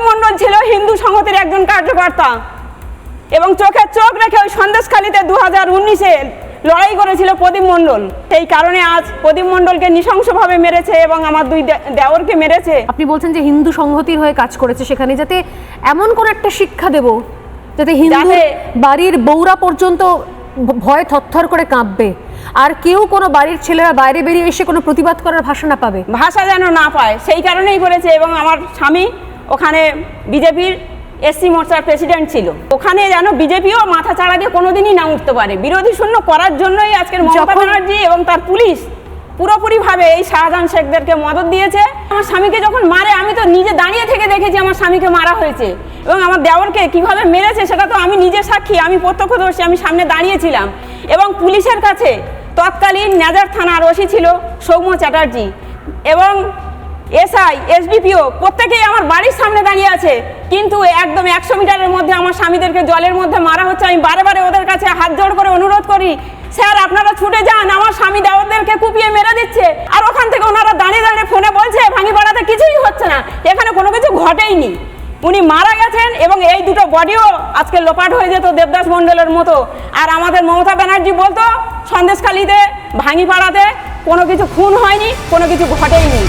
প্রদীপ মণ্ডল ছিল হিন্দু সংহতির একজন কার্যকর্তা। এবং চোখে চোখ রেখে ওই সন্দেশখালিতে দু হাজার উনিশে লড়াই করেছিল প্রদীপ মণ্ডল। সেই কারণে আজ প্রদীপ মণ্ডলকে নৃশংসভাবে মেরেছে এবং আমার দুই দেওরকে মেরেছে। আপনি বলছেন যে হিন্দু সংহতির হয়ে কাজ করেছে সেখানে যাতে এমন কোন একটা শিক্ষা দেব যাতে হিন্দু বাড়ির বউরা পর্যন্ত ভয়ে থরথর করে কাঁপবে। আর কেউ কোনো বাড়ির ছেলেরা বাইরে বেরিয়ে এসে কোনো প্রতিবাদ করার ভাষা না পাবে। ভাষা যেন না পায় সেই কারণেই করেছে। এবং আমার স্বামী ওখানে বিজেপির এসসি মোর্চার প্রেসিডেন্ট ছিল। ওখানে যেন বিজেপিও মাথা চাড়া দিয়ে কোনোদিনই না উঠতে পারে। বিরোধী শূন্য করার জন্যই আজকের মমতা ব্যানার্জি এবং তার পুলিশ পুরোপুরিভাবে এই শাহজাহান শেখদেরকে মদত দিয়েছে। আমার স্বামীকে যখন মারে আমি তো নিজে দাঁড়িয়ে থেকে দেখেছি আমার স্বামীকে মারা হয়েছে। এবং আমার দেওরকে কীভাবে মেরেছে সেটা তো আমি নিজে সাক্ষী আমি প্রত্যক্ষদর্শী আমি সামনে দাঁড়িয়েছিলাম। এবং পুলিশের কাছে তৎকালীন নাজার থানার ওসি ছিল সৌম্য চ্যাটার্জি। এবং এসআই এসডিপিও প্রত্যেকেই আমার বাড়ির সামনে দাঁড়িয়ে আছে। কিন্তু একদম একশো মিটারের মধ্যে আমার স্বামীদেরকে জলের মধ্যে মারা হচ্ছে। আমি বারে বারে ওদের কাছে হাত জোড় করে অনুরোধ করি, স্যার, আপনারা ছুটে যান, আমার স্বামী দেওয়ারদেরকে কুপিয়ে মেরে দিচ্ছে। আর ওখান থেকে ওনারা দাঁড়িয়ে দাঁড়িয়ে ফোনে বলছে ভাঙি পাড়াতে কিছুই হচ্ছে না। এখানে কোনো কিছু ঘটেইনি। উনি মারা গেছেন এবং এই দুটো বডিও আজকে লোপাট হয়ে যেত দেবদাস মণ্ডলের মতো। আর আমাদের মমতা ব্যানার্জি বলতো, সন্দেশখালিতে ভাঙি পাড়াতে কোনো কিছু খুন হয়নি, কোনো কিছু ঘটেইনি।